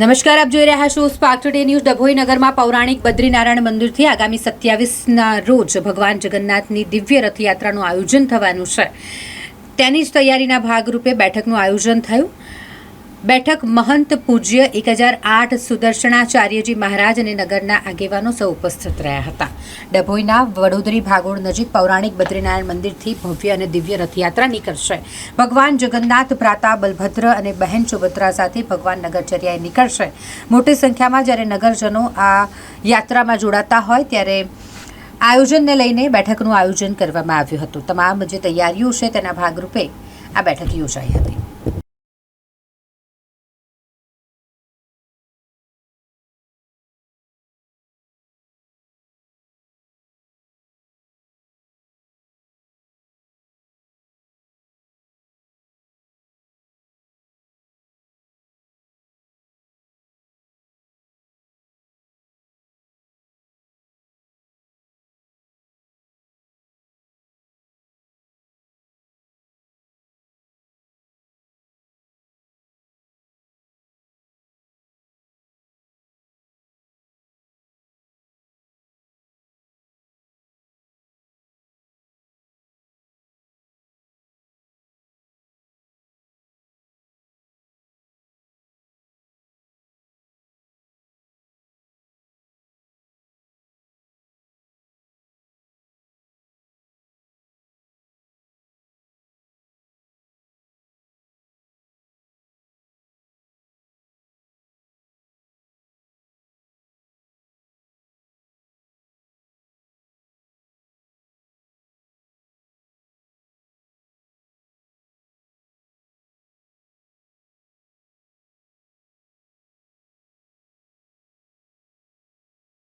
નમસ્કાર, આપ જોઈ રહ્યા છો સ્પાર્ક ટુડે ન્યૂઝ ડભોઈ નગરમાં પૌરાણિક બદ્રીનારાયણ મંદિરથી આગામી સત્યાવીસના રોજ ભગવાન જગન્નાથની દિવ્ય રથયાત્રાનું આયોજન થવાનું છે. તેની જ તૈયારીના ભાગરૂપે બેઠકનું આયોજન થયું. બેઠક મહંત પૂજ્ય એક હજાર આઠ સુદર્શનાચાર્યજી મહારાજ અને નગરના આગેવાનો સૌ ઉપસ્થિત રહ્યા હતા. ડભોઈના વડોદરી ભાગોળ નજીક પૌરાણિક બદ્રીનારાયણ મંદિરથી ભવ્ય અને દિવ્ય રથયાત્રા નીકળશે. ભગવાન જગન્નાથ ભ્રાતા બલભદ્ર અને બહેન સુભદ્રા સાથે ભગવાન નગરચર્યાએ નીકળશે. મોટી સંખ્યામાં જ્યારે નગરજનો આ યાત્રામાં જોડાતા હોય ત્યારે આયોજનને લઈને બેઠકનું આયોજન કરવામાં આવ્યું હતું. તમામ જે તૈયારીઓ છે તેના ભાગરૂપે આ બેઠક યોજાઈ હતી.